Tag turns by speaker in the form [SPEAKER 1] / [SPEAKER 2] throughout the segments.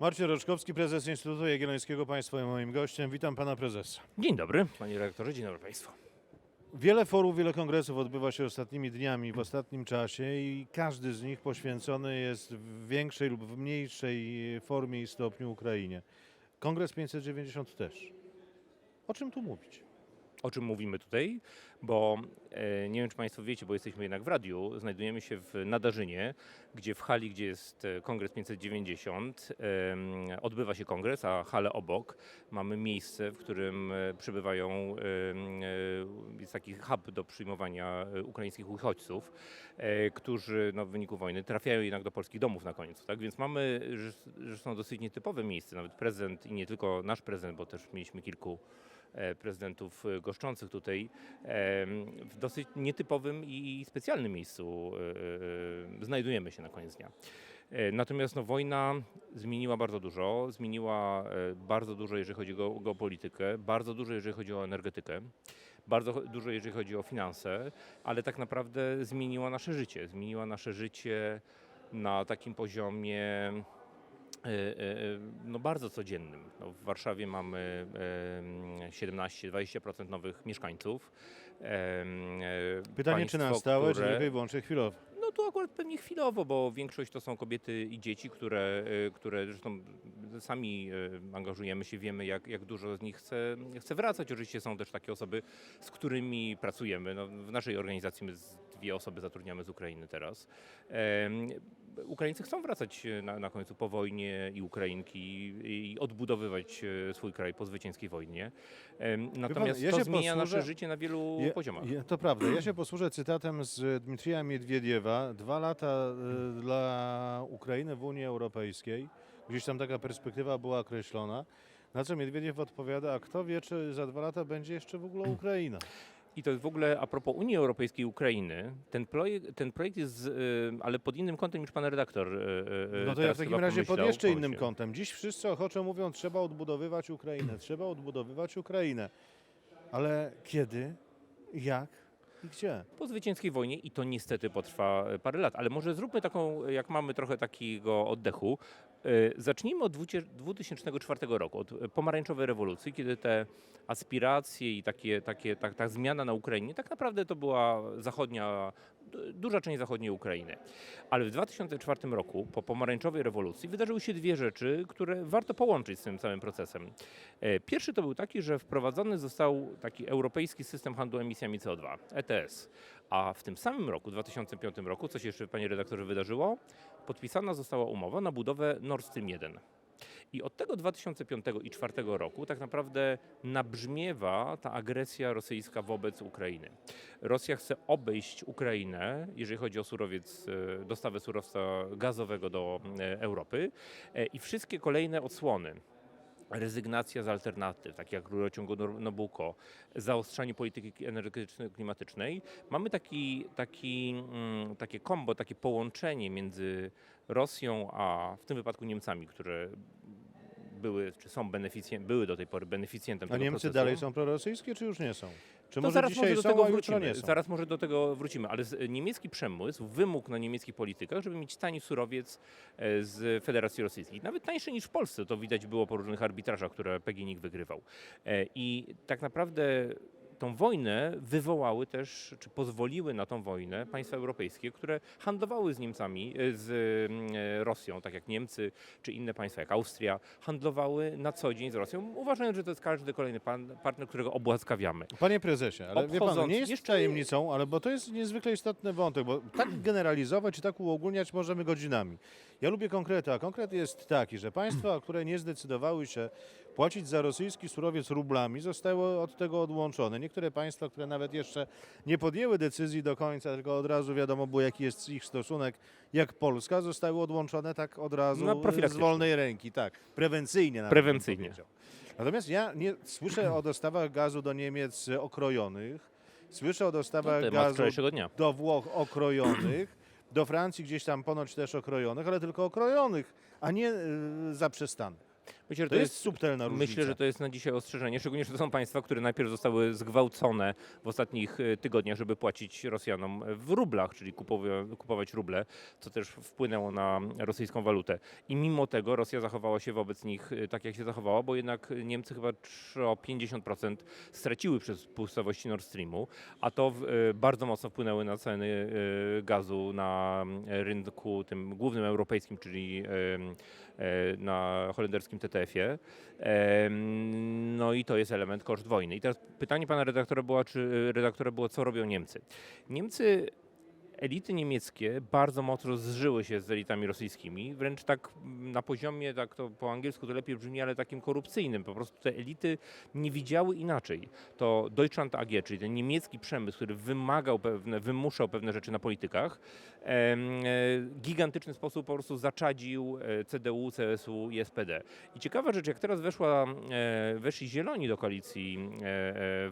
[SPEAKER 1] Marcin Roczkowski, prezes Instytutu Jagiellońskiego Państwa jest moim gościem. Witam pana prezesa.
[SPEAKER 2] Dzień dobry, panie redaktorze, dzień dobry państwu.
[SPEAKER 1] Wiele forów, wiele kongresów odbywa się ostatnimi dniami, w ostatnim czasie i każdy z nich poświęcony jest w większej lub w mniejszej formie i stopniu Ukrainie. Kongres 590 też. O czym tu mówić?
[SPEAKER 2] O czym mówimy tutaj? Bo e, nie wiem, czy Państwo wiecie, bo jesteśmy jednak w radiu. Znajdujemy się w Nadarzynie, gdzie w hali, gdzie jest e, Kongres 590, em, odbywa się kongres, a halę obok mamy miejsce, w którym e, przybywają, jest taki hub do przyjmowania ukraińskich uchodźców, którzy no, w wyniku wojny trafiają jednak do polskich domów na końcu. Tak? Więc mamy, że, są dosyć nietypowe miejsce, nawet prezydent i nie tylko nasz prezydent, bo też mieliśmy kilku prezydentów e, goszczących tutaj em, w dosyć nietypowym i specjalnym miejscu e, e, znajdujemy się na koniec dnia. E, Natomiast no, wojna zmieniła bardzo dużo. Zmieniła e, bardzo dużo, jeżeli chodzi o geopolitykę, bardzo dużo, jeżeli chodzi o energetykę, bardzo dużo, jeżeli chodzi o finanse, ale tak naprawdę zmieniła nasze życie. Zmieniła nasze życie na takim poziomie e, e, no bardzo codziennym. No w Warszawie mamy em, 17-20% nowych mieszkańców. E,
[SPEAKER 1] Pytanie, czy na
[SPEAKER 2] państwo,
[SPEAKER 1] stałe, czy
[SPEAKER 2] które-
[SPEAKER 1] tylko i wyłącznie chwilowo?
[SPEAKER 2] no to akurat pewnie chwilowo, bo większość to są kobiety i dzieci, które, które zresztą sami angażujemy się, wiemy jak, jak dużo z nich chce, chce wracać. Oczywiście są też takie osoby, z którymi pracujemy. No, w naszej organizacji my dwie osoby zatrudniamy z Ukrainy teraz. Ukraińcy chcą wracać y, na, na końcu po wojnie i Ukrainki i odbudowywać y, swój kraj po zwycięskiej wojnie. Natomiast
[SPEAKER 1] ja
[SPEAKER 2] to zmienia nasze
[SPEAKER 1] posłużę-
[SPEAKER 2] życie na wielu poziomach.
[SPEAKER 1] to prawda. Ja się posłużę cytatem z Dmitrija Miedwiediewa. Dwa lata y, dla Ukrainy w Unii Europejskiej. Gdzieś tam taka perspektywa była określona. Na co Miedwiediew odpowiada, a kto wie, czy za dwa lata będzie jeszcze w ogóle Ukraina.
[SPEAKER 2] I to jest w ogóle a propos Unii Europejskiej i Ukrainy. Ten projekt, ten projekt jest, y, ale pod innym kątem niż pan redaktor. y, y,
[SPEAKER 1] No to ja w takim razie pod jeszcze innym
[SPEAKER 2] pomyślał.
[SPEAKER 1] kątem. Dziś wszyscy ochoczo mówią, trzeba odbudowywać Ukrainę, trzeba odbudowywać Ukrainę. Ale kiedy, jak i gdzie?
[SPEAKER 2] Po zwycięskiej wojnie i to niestety potrwa parę lat, ale może zróbmy taką, jak mamy trochę takiego oddechu. Y, Zacznijmy od 20- 2004 roku, od e, pomarańczowej rewolucji, kiedy te aspiracje i takie, takie, tak, ta zmiana na Ukrainie, tak naprawdę to była zachodnia, duża część zachodniej Ukrainy. Ale w 2004 roku, po pomarańczowej rewolucji, wydarzyły się dwie rzeczy, które warto połączyć z tym całym procesem. E, Pierwszy to był taki, że wprowadzony został taki europejski system handlu emisjami CO2, ETS. A w tym samym roku, 2005 roku, co się jeszcze, panie redaktorze, wydarzyło? Podpisana została umowa na budowę Nord Stream 1. I od tego 2005 i 2004 roku tak naprawdę nabrzmiewa ta agresja rosyjska wobec Ukrainy. Rosja chce obejść Ukrainę, jeżeli chodzi o surowiec, e, dostawę surowca gazowego do e, Europy e, i wszystkie kolejne odsłony rezygnacja z alternatyw, takich jak rurociągu Nabucco, zaostrzanie polityki energetyczno-klimatycznej, mamy taki, taki, mm, takie kombo, takie połączenie między Rosją, a w tym wypadku Niemcami, które były, czy są beneficjentem, były do tej pory beneficjentem
[SPEAKER 1] A Niemcy
[SPEAKER 2] procesu.
[SPEAKER 1] dalej są prorosyjskie, czy już nie są? Czy
[SPEAKER 2] To
[SPEAKER 1] może
[SPEAKER 2] zaraz
[SPEAKER 1] dzisiaj
[SPEAKER 2] może do
[SPEAKER 1] są,
[SPEAKER 2] tego wrócimy. Zaraz może do tego wrócimy, ale z, niemiecki przemysł wymógł na niemieckich politykach, żeby mieć tani surowiec e, z Federacji Rosyjskiej. Nawet tańszy niż w Polsce, to widać było po różnych arbitrażach, które PGNiG wygrywał. E, I tak naprawdę tą wojnę wywołały też, czy pozwoliły na tą wojnę państwa europejskie, które handlowały z Niemcami, e, z mm, e, Rosją, tak jak Niemcy, czy inne państwa, jak Austria, handlowały na co dzień z Rosją, uważając, że to jest każdy kolejny pan, partner, którego obłaskawiamy.
[SPEAKER 1] Panie prezesie, ale pan, nie jest
[SPEAKER 2] jeszcze-
[SPEAKER 1] tajemnicą, ale bo to jest niezwykle istotny wątek, bo tak generalizować i tak uogólniać możemy godzinami. Ja lubię konkrety, a konkret jest taki, że państwa, które nie zdecydowały się płacić za rosyjski surowiec rublami, zostały od tego odłączone. Niektóre państwa, które nawet jeszcze nie podjęły decyzji do końca, tylko od razu wiadomo było, jaki jest ich stosunek, jak Polska, zostały odłączone tak od razu
[SPEAKER 2] No,
[SPEAKER 1] z wolnej ręki, tak, prewencyjnie nawet
[SPEAKER 2] Prewencyjnie.
[SPEAKER 1] Natomiast ja nie słyszę o dostawach gazu do Niemiec e, okrojonych, słyszę o dostawach gazu do Włoch okrojonych, do Francji gdzieś tam ponoć też okrojonych, ale tylko okrojonych, a nie y, zaprzestannych.
[SPEAKER 2] Myślę, że
[SPEAKER 1] To jest subtelna różnica.
[SPEAKER 2] Myślę, że to jest na dzisiaj ostrzeżenie, szczególnie, że to są państwa, które najpierw zostały zgwałcone w ostatnich e, tygodniach, żeby płacić Rosjanom w rublach, czyli kupowa- kupować ruble, co też wpłynęło na rosyjską walutę. I mimo tego Rosja zachowała się wobec nich e, tak, jak się zachowała, bo jednak Niemcy chyba o 50% straciły przez pustowości Nord Streamu, a to e, bardzo mocno wpłynęły na ceny gazu na rynku tym głównym europejskim, czyli na holenderskim TTF-ie. Em, No i to jest element koszt wojny. I teraz pytanie pana redaktora było, czy redaktora było, co robią Niemcy. Niemcy elity niemieckie bardzo mocno zżyły się z elitami rosyjskimi, wręcz tak mm, na poziomie, tak to po angielsku to lepiej brzmi, ale takim korupcyjnym. Po prostu te elity nie widziały inaczej. To Deutschland AG, czyli ten niemiecki przemysł, który wymagał pewne, wymuszał pewne rzeczy na politykach, e, gigantyczny sposób po prostu zaczadził e, CDU, CSU i SPD. I ciekawa rzecz, jak teraz weszła, e, weszli zieloni do koalicji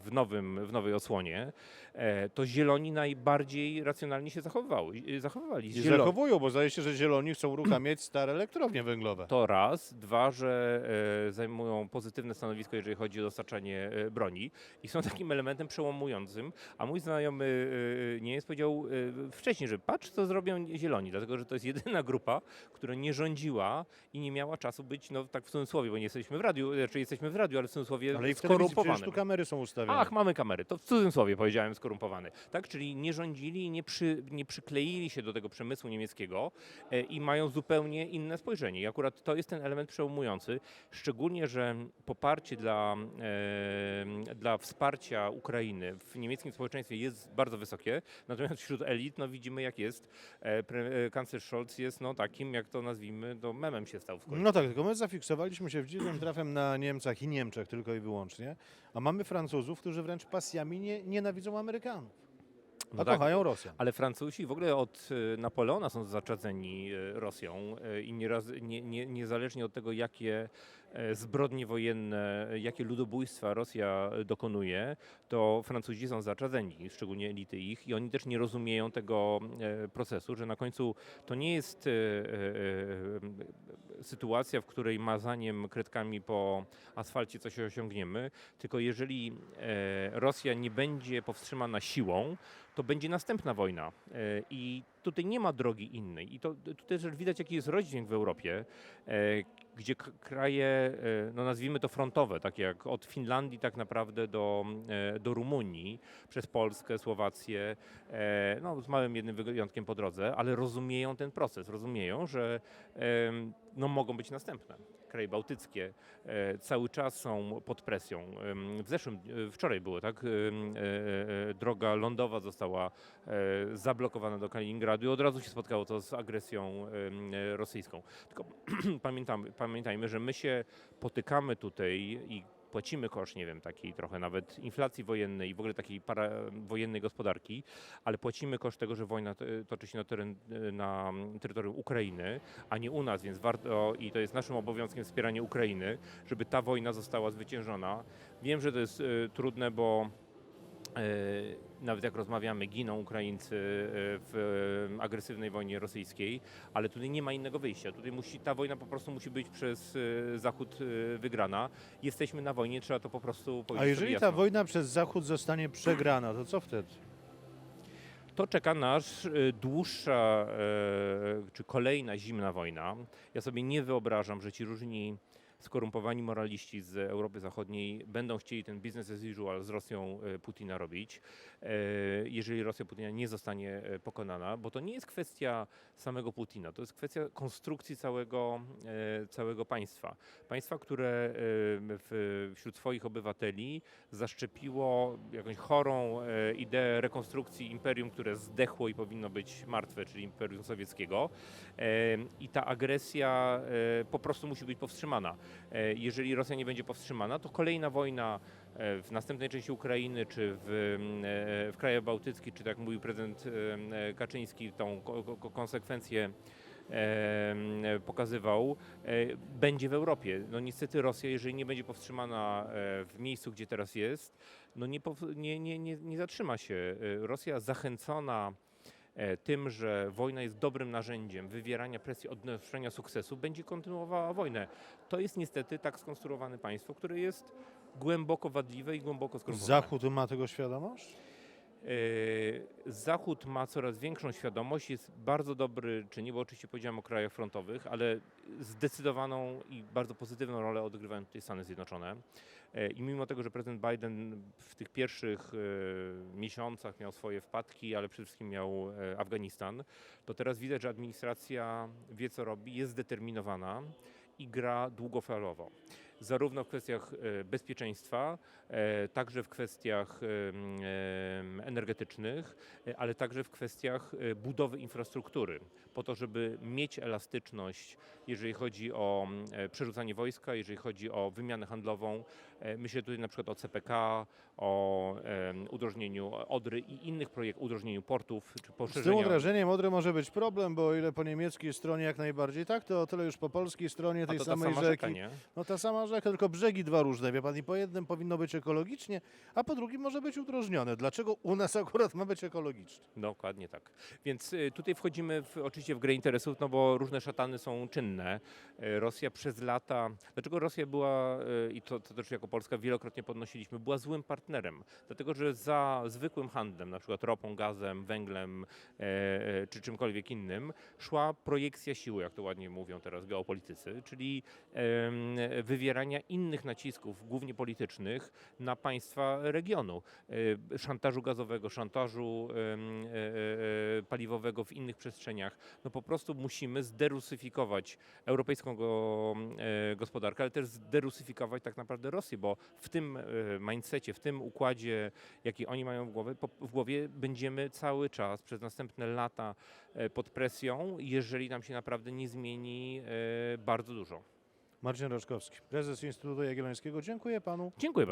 [SPEAKER 2] w, nowym, w nowej osłonie, e, to zieloni najbardziej racjonalnie się zachowywali. zachowywali.
[SPEAKER 1] Zachowują, bo zdaje się, że zieloni chcą uruchamiać stare elektrownie węglowe.
[SPEAKER 2] to raz. Dwa, że e, zajmują pozytywne stanowisko, jeżeli chodzi o dostarczanie e, broni i są takim elementem przełamującym. A mój znajomy e, nie jest powiedział e, wcześniej, że patrz, co zrobią zieloni, dlatego że to jest jedyna grupa, która nie rządziła i nie miała czasu być, no tak w cudzysłowie, bo nie jesteśmy w radiu, znaczy jesteśmy w radiu, ale w cudzysłowie
[SPEAKER 1] Ale i w
[SPEAKER 2] skorumpowanym.
[SPEAKER 1] tu kamery są ustawione.
[SPEAKER 2] Ach, mamy kamery. To w cudzysłowie powiedziałem skorumpowany. Tak, czyli nie rządzili, nie, przy, nie przykleili się do tego przemysłu niemieckiego e, i mają zupełnie inne spojrzenie. I akurat to jest ten element przełamujący, szczególnie, że poparcie dla, e, dla wsparcia Ukrainy w niemieckim społeczeństwie jest bardzo wysokie, natomiast wśród elit no, widzimy jak jest. E, kanclerz Scholz jest no, takim, jak to nazwijmy, no, memem się stał w końcu.
[SPEAKER 1] No tak, tylko my zafiksowaliśmy się w dziwnym trafem na Niemcach i Niemczech tylko i wyłącznie, a mamy Francuzów, którzy wręcz pasjami nie, nienawidzą Amerykanów, a
[SPEAKER 2] No tak.
[SPEAKER 1] kochają Rosjan.
[SPEAKER 2] Ale Francuzi w ogóle od e, Napoleona są zaczadzeni e, Rosją e, i nieraz, nie, nie, niezależnie od tego, jakie zbrodnie wojenne, e, jakie ludobójstwa Rosja e, dokonuje, to Francuzi są zaczadzeni, szczególnie elity ich i oni też nie rozumieją tego e, procesu, że na końcu to nie jest e, e, e, sytuacja, w której mazaniem kredkami po asfalcie coś osiągniemy, tylko jeżeli e, Rosja nie będzie powstrzymana siłą, to będzie następna wojna. E, I tutaj nie ma drogi innej. I to tutaj też widać, jaki jest rozdźwięk w Europie, e, gdzie kraje, e, no nazwijmy to frontowe, takie jak od Finlandii tak naprawdę do, e, do Rumunii, przez Polskę, Słowację, e, no z małym jednym wyjątkiem po drodze, ale rozumieją ten proces, rozumieją, że no, mogą być następne. Kraje bałtyckie cały czas są pod presją. W zeszłym, wczoraj było, tak? Droga lądowa została zablokowana do Kaliningradu i od razu się spotkało to z agresją rosyjską. Tylko pamiętamy, pamiętajmy, że my się potykamy tutaj i płacimy koszt, nie wiem, takiej trochę nawet inflacji wojennej i w ogóle takiej parawojennej gospodarki, ale płacimy koszt tego, że wojna to- toczy się na, teren, na terytorium Ukrainy, a nie u nas, więc warto i to jest naszym obowiązkiem wspieranie Ukrainy, żeby ta wojna została zwyciężona. Wiem, że to jest e, trudne, bo nawet jak rozmawiamy, giną Ukraińcy e, w e, agresywnej wojnie rosyjskiej, ale tutaj nie ma innego wyjścia. Tutaj musi, ta wojna po prostu musi być przez e, Zachód e, wygrana. Jesteśmy na wojnie, trzeba to po prostu
[SPEAKER 1] A
[SPEAKER 2] powiedzieć sobie
[SPEAKER 1] jeżeli ta wojna przez Zachód zostanie przegrana, to co wtedy?
[SPEAKER 2] To czeka nas e, dłuższa e, czy kolejna zimna wojna. Ja sobie nie wyobrażam, że ci różni skorumpowani moraliści z Europy Zachodniej będą chcieli ten business as usual z Rosją e, Putina robić, e, jeżeli Rosja Putina nie zostanie e, pokonana, bo to nie jest kwestia samego Putina, to jest kwestia konstrukcji całego, całego państwa. Państwa, które wśród swoich obywateli zaszczepiło jakąś chorą ideę rekonstrukcji imperium, które zdechło i powinno być martwe, czyli imperium sowieckiego. I ta agresja po prostu musi być powstrzymana. E, Jeżeli Rosja nie będzie powstrzymana, to kolejna wojna e, w następnej części Ukrainy, czy w, mm, e, w krajach bałtyckich, czy tak mówił prezydent Kaczyński, tą ko- ko- konsekwencję e, pokazywał, będzie w Europie. No niestety Rosja, jeżeli nie będzie powstrzymana w miejscu, gdzie teraz jest, no nie, nie, nie, nie, zatrzyma się. Rosja zachęcona tym, że wojna jest dobrym narzędziem wywierania presji, odnoszenia sukcesu, będzie kontynuowała wojnę. To jest niestety tak skonstruowane państwo, które jest głęboko wadliwe i głęboko skorumpowane.
[SPEAKER 1] Zachód ma tego świadomość?
[SPEAKER 2] E, Zachód ma coraz większą świadomość, jest bardzo dobry czynnik, bo oczywiście powiedziałem o krajach frontowych, ale zdecydowaną i bardzo pozytywną rolę odgrywają tutaj Stany Zjednoczone. E, I mimo tego, że prezydent Biden w tych pierwszych e, miesiącach miał swoje wpadki, ale przede wszystkim miał Afganistan, to teraz widać, że administracja wie co robi, jest zdeterminowana i gra długofalowo. Zarówno w kwestiach e, bezpieczeństwa, e, także w kwestiach em, energetycznych, e, ale także w kwestiach e, budowy infrastruktury, po to, żeby mieć elastyczność, jeżeli chodzi o e, przerzucanie wojska, jeżeli chodzi o wymianę handlową. E, Myślę tutaj na przykład o CPK, o udrożnieniu Odry i innych projektów, udrożnieniu portów, czy
[SPEAKER 1] Z tym
[SPEAKER 2] poszerzeniu.
[SPEAKER 1] udrażeniem Odry może być problem, bo o ile po niemieckiej stronie jak najbardziej tak, to o tyle już po polskiej stronie tej
[SPEAKER 2] to ta
[SPEAKER 1] samej
[SPEAKER 2] sama rzeka,
[SPEAKER 1] rzeki.
[SPEAKER 2] nie?
[SPEAKER 1] No ta sama rzeka, tylko brzegi dwa różne, wie pan, i po jednym powinno być ekologicznie, a po drugim może być udrożnione. Dlaczego u nas akurat ma być ekologicznie?
[SPEAKER 2] Dokładnie tak. Więc y, tutaj wchodzimy w, oczywiście w grę interesów, no bo różne szatany są czynne. Y, Rosja przez lata, dlaczego Rosja była, y, i to, to też jako Polska wielokrotnie podnosiliśmy, była złym partnerem. Dlatego, że za zwykłym handlem, na przykład ropą, gazem, węglem e, e, czy czymkolwiek innym, szła projekcja siły, jak to ładnie mówią teraz geopolitycy, czyli em, wywierania innych nacisków, głównie politycznych, na państwa regionu. E, Szantażu gazowego, szantażu em, e, e, paliwowego w innych przestrzeniach. No po prostu musimy zderusyfikować europejską go, e, gospodarkę, ale też zderusyfikować tak naprawdę Rosję, bo w tym e, mindsetie, w tym układzie, jaki oni mają w głowie, w głowie będziemy cały czas przez następne lata e, pod presją, jeżeli nam się naprawdę nie zmieni e, bardzo dużo.
[SPEAKER 1] Marcin Roczkowski, prezes Instytutu Jagiellońskiego. Dziękuję panu.
[SPEAKER 2] Dziękuję bardzo.